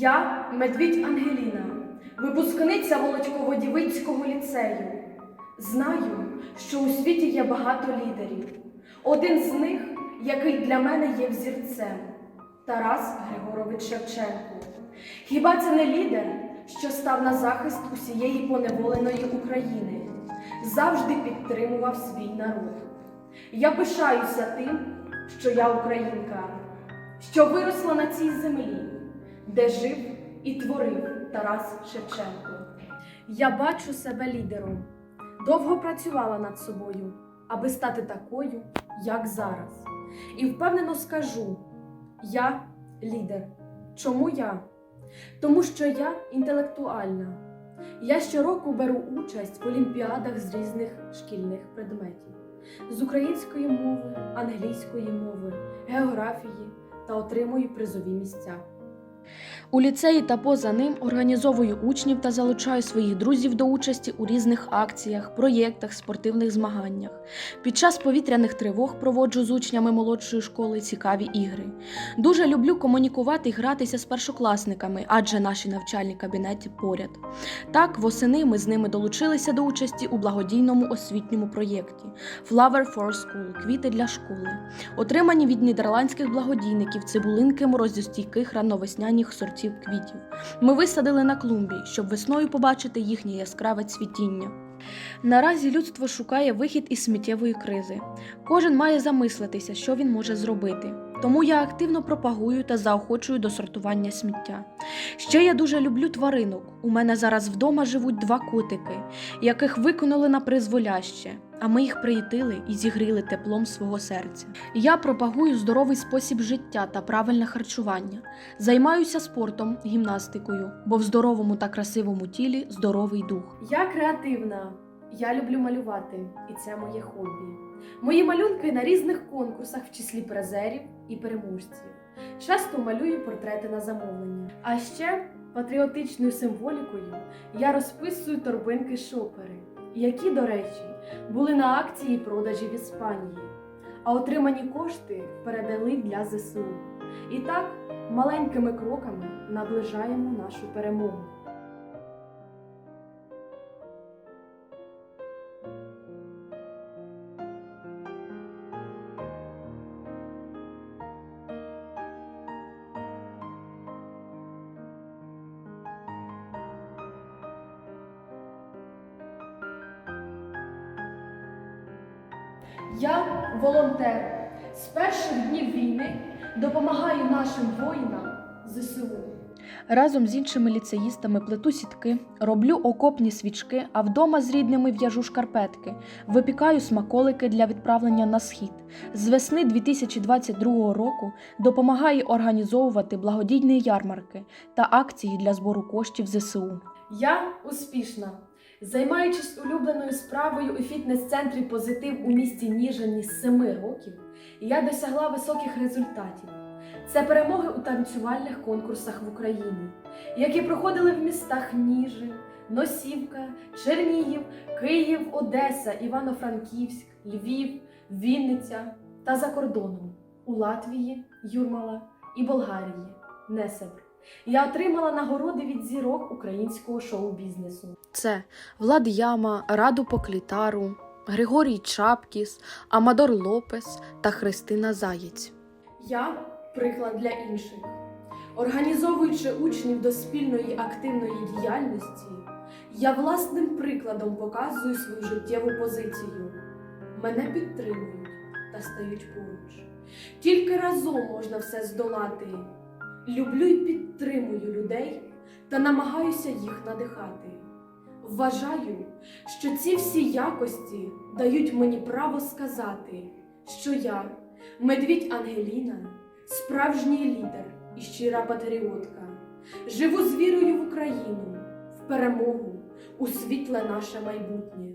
Я медвідь Ангеліна, випускниця Володьково-Дівицького ліцею. Знаю, що у світі є багато лідерів. Один з них, який для мене є взірцем Тарас Григорович Шевченко. Хіба це не лідер, що став на захист усієї поневоленої України, завжди підтримував свій народ? Я пишаюся тим, що я українка, що виросла на цій землі, де жив і творив Тарас Шевченко. Я бачу себе лідером, довго працювала над собою, аби стати такою, як зараз. І впевнено скажу: я лідер. Чому я? Тому що я інтелектуальна. Я щороку беру участь в олімпіадах з різних шкільних предметів з української мови, англійської мови, географії та отримую призові місця. У ліцеї та поза ним організовую учнів та залучаю своїх друзів до участі у різних акціях, проєктах, спортивних змаганнях. Під час повітряних тривог проводжу з учнями молодшої школи цікаві ігри. Дуже люблю комунікувати і гратися з першокласниками, адже наші навчальні кабінети поряд. Так, восени ми з ними долучилися до участі у благодійному освітньому проєкті Flower for School квіти для школи, отримані від нідерландських благодійників цибулинки морозостійких рановесняніх сортів квітів. Ми висадили на клумбі, щоб весною побачити їхнє яскраве цвітіння. Наразі людство шукає вихід із сміттєвої кризи. Кожен має замислитися, що він може зробити. Тому я активно пропагую та заохочую до сортування сміття. Ще я дуже люблю тваринок. У мене зараз вдома живуть два котики, яких виконали на призволяще, а ми їх приїтили і зігріли теплом свого серця. Я пропагую здоровий спосіб життя та правильне харчування. Займаюся спортом, гімнастикою, бо в здоровому та красивому тілі здоровий дух. Я креативна. Я люблю малювати, і це моє хобі. Мої малюнки на різних конкурсах в числі призерів і переможців. Часто малюю портрети на замовлення. А ще патріотичною символікою я розписую торбинки шопери, які, до речі, були на акції продажі в Іспанії, а отримані кошти передали для ЗСУ. І так, маленькими кроками наближаємо нашу перемогу. Я волонтер. З перших днів війни допомагаю нашим воїнам ЗСУ. Разом з іншими ліцеїстами плету сітки, роблю окопні свічки, а вдома з рідними в'яжу шкарпетки, випікаю смаколики для відправлення на схід. З весни 2022 року допомагаю організовувати благодійні ярмарки та акції для збору коштів ЗСУ. Я успішна. Займаючись улюбленою справою у фітнес-центрі Позитив у місті Ніжині з 7 років, я досягла високих результатів. Це перемоги у танцювальних конкурсах в Україні, які проходили в містах Ніжин, Носівка, Чернігів, Київ, Одеса, Івано-Франківськ, Львів, Вінниця та за кордоном у Латвії, Юрмала і Болгарії, Несебр. Я отримала нагороди від зірок українського шоу-бізнесу. Це Влад Яма, Раду Поклітару, Григорій Чапкіс, Амадор Лопес та Христина Заєць. Я приклад для інших. Організовуючи учнів до спільної активної діяльності, я власним прикладом показую свою життєву позицію. Мене підтримують та стають поруч. Тільки разом можна все здолати. Люблю і підтримую людей та намагаюся їх надихати. Вважаю, що ці всі якості дають мені право сказати, що я, медвідь Ангеліна, справжній лідер і щира патріотка. Живу з вірою в Україну, в перемогу, у світле наше майбутнє.